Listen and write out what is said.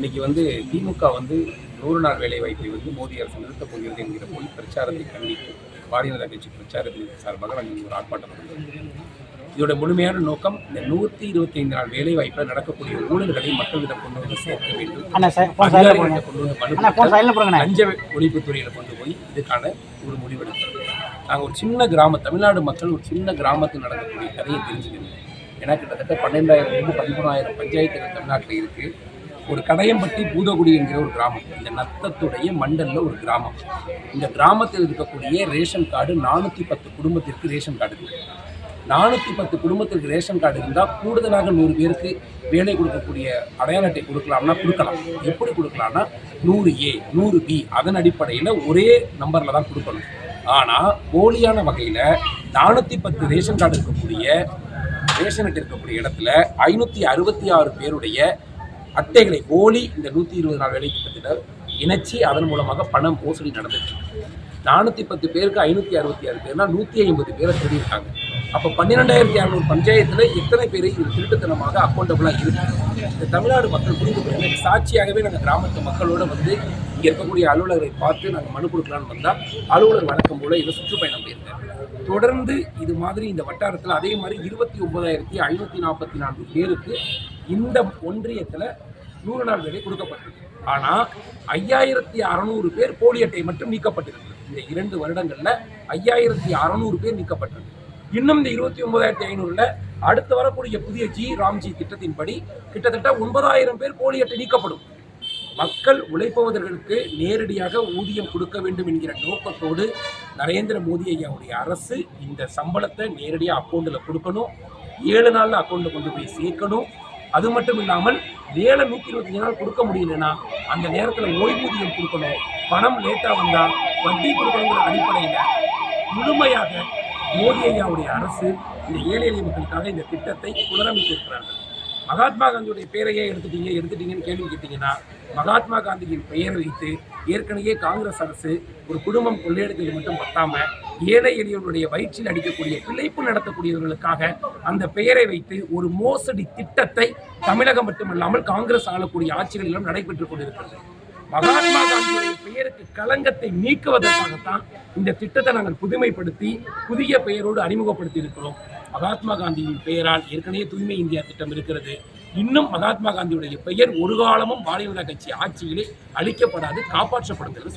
இன்னைக்கு வந்து திமுக வந்து நூறு நாள் வேலை வாய்ப்பை வந்து மோடி அரசு நிறுத்தப் போகிறது என்கிற பொய் பிரச்சாரத்தை கண்டித்து பாரதிய ஜனதா கட்சி பிரச்சாரத்தின் சார்பாக நாங்கள் ஒரு ஆர்ப்பாட்டம் இதோட முழுமையான நோக்கம் இந்த நூற்றி இருபத்தி ஐந்து நாள் வேலை வாய்ப்பில் நடக்கக்கூடிய ஊழல்களை மக்களிடம் கொண்டு வந்து சேர்க்க வேண்டும். கொண்டு வந்து லஞ்ச ஒழிப்புத்துறையில் கொண்டு போய் இதுக்கான ஒரு முடிவெடுத்தோம். நாங்கள் ஒரு சின்ன கிராமம் தமிழ்நாடு மக்கள் ஒரு சின்ன கிராமத்தில் நடக்கக்கூடிய கதையை தெரிஞ்சுக்கணும். ஏன்னா கிட்டத்தட்ட பன்னெண்டாயிரம் பதிமூணாயிரம் பஞ்சாயத்துகள் தமிழ்நாட்டில் இருக்குது ஒரு கடையம்பட்டி பூதகுடி என்கிற ஒரு கிராமம். இந்த நத்தத்துடைய மண்டலில் ஒரு கிராமம். இந்த கிராமத்தில் இருக்கக்கூடிய ரேஷன் கார்டு நானூற்றி பத்து குடும்பத்திற்கு ரேஷன் கார்டு இருக்குது நானூற்றி பத்து குடும்பத்திற்கு ரேஷன் கார்டு இருந்தால் கூடுதலாக நூறு பேருக்கு வேலை கொடுக்கக்கூடிய அடையாள அட்டை கொடுக்கலாம்னா கொடுக்கலாம். எப்படி கொடுக்கலாம்னா நூறு ஏ நூறு பி அதன் அடிப்படையில் ஒரே நம்பரில் தான் கொடுக்கணும். ஆனால் போலியான வகையில் நானூற்றி பத்து ரேஷன் கார்டு இருக்கக்கூடிய ரேஷன் அட்டை இருக்கக்கூடிய இடத்துல ஐநூற்றி அறுபத்தி ஆறு பேருடைய அட்டைகளை போலி இந்த நூற்றி இருபது நாள் வேலை திட்டத்தினர் இணைச்சி அதன் மூலமாக பணம் மோசடி நடந்துச்சு நானூற்றி பத்து பேருக்கு ஐநூற்றி அறுபத்தி ஆறு பேர்னா நூற்றி ஐம்பது பேரை திருடியிருக்காங்க அப்போ பன்னிரெண்டாயிரத்தி அறநூறு பஞ்சாயத்தில் எத்தனை பேர் இது திருட்டுத்தனமாக அக்கௌண்டபுளாக இருக்குது இந்த தமிழ்நாடு மக்கள் புரிந்து கொள்ள சாட்சியாகவே நாங்கள் கிராமத்து மக்களோட வந்து இங்கே இருக்கக்கூடிய அலுவலரை பார்த்து நாங்கள் மனு கொடுக்கலான்னு வந்தால் அலுவலர் வழக்கம் போல இதை சுற்றுப்பயணம் போயிருக்காரு. தொடர்ந்து இது மாதிரி இந்த வட்டாரத்தில் அதே மாதிரி இருபத்தி ஒன்பதாயிரத்தி ஐநூற்றி நாற்பத்தி நான்கு பேருக்கு இந்த ஒன்றியத்தில் நூறு நாள் வேலை கொடுக்கப்பட்டிருக்கு. ஆனால் ஐயாயிரத்தி அறநூறு பேர் போலி அட்டை மட்டும் நீக்கப்பட்டிருக்கு. இந்த இரண்டு வருடங்களில் ஐயாயிரத்தி அறநூறு பேர் நீக்கப்பட்டிருக்கு. இன்னும் இந்த இருபத்தி ஒன்பதாயிரத்தி ஐநூறுல அடுத்து வரக்கூடிய புதிய ஜி ராம்ஜி திட்டத்தின்படி கிட்டத்தட்ட ஒன்பதாயிரம் பேர் போலி அட்டை நீக்கப்படும். மக்கள் உழைப்பவர்களுக்கு நேரடியாக ஊதியம் கொடுக்க வேண்டும் என்கிற நோக்கத்தோடு நரேந்திர மோடி ஐயாவுடைய அரசு இந்த சம்பளத்தை நேரடியாக அக்கௌண்ட்டில் கொடுக்கணும். ஏழு நாளில் அக்கௌண்ட்டில் கொண்டு போய் சேர்க்கணும். அது மட்டும் இல்லாமல் வேலை நூற்றி இருபத்தஞ்சு நாள் கொடுக்க முடியலன்னா அந்த நேரத்தில் ஓய்வூதியம் கொடுக்கணும். பணம் லேட்டாக வந்தால் வட்டி கொடுக்கணுங்கிற அடிப்படையில் முழுமையாக மோடி ஐயாவுடைய அரசு இந்த ஏழை எளிய மக்களுக்காக இந்த திட்டத்தை புனரமைத்திருக்கிறார்கள். மகாத்மா காந்தியுடைய பெயரையே எடுத்துட்டீங்க எடுத்துட்டீங்கன்னு கேள்வி கேட்டீங்கன்னா மகாத்மா காந்தியின் பெயர் வைத்து ஏற்கனவே காங்கிரஸ் அரசு ஒரு குடும்பம் கொள்ளையடித்தது மட்டும் பத்தாம ஏழை எளியவர்களுடைய வயிற்றில் அடிக்கக்கூடிய பிழைப்பு நடத்தக்கூடியவர்களுக்காக அந்த பெயரை வைத்து ஒரு மோசடி திட்டத்தை தமிழகம் மட்டுமல்லாமல் காங்கிரஸ் ஆளக்கூடிய ஆட்சிகளிலும் நடைபெற்றுக் கொண்டிருக்கிறது. மகாத்மா காந்தியுடைய பெயருக்கு களங்கத்தை நீக்குவதற்காகத்தான் இந்த திட்டத்தை நாங்கள் புதுமைப்படுத்தி புதிய பெயரோடு அறிமுகப்படுத்தி இருக்கிறோம் மகாத்மா காந்தியின் பெயரால் ஏற்கனவே தூய்மை இந்தியா திட்டம் இருக்கிறது. இன்னும் மகாத்மா காந்தியுடைய பெயர் ஒரு காலமும் பாரதிய ஜனதா கட்சி ஆட்சியிலே அளிக்கப்படாது காப்பாற்றப்படும் என்று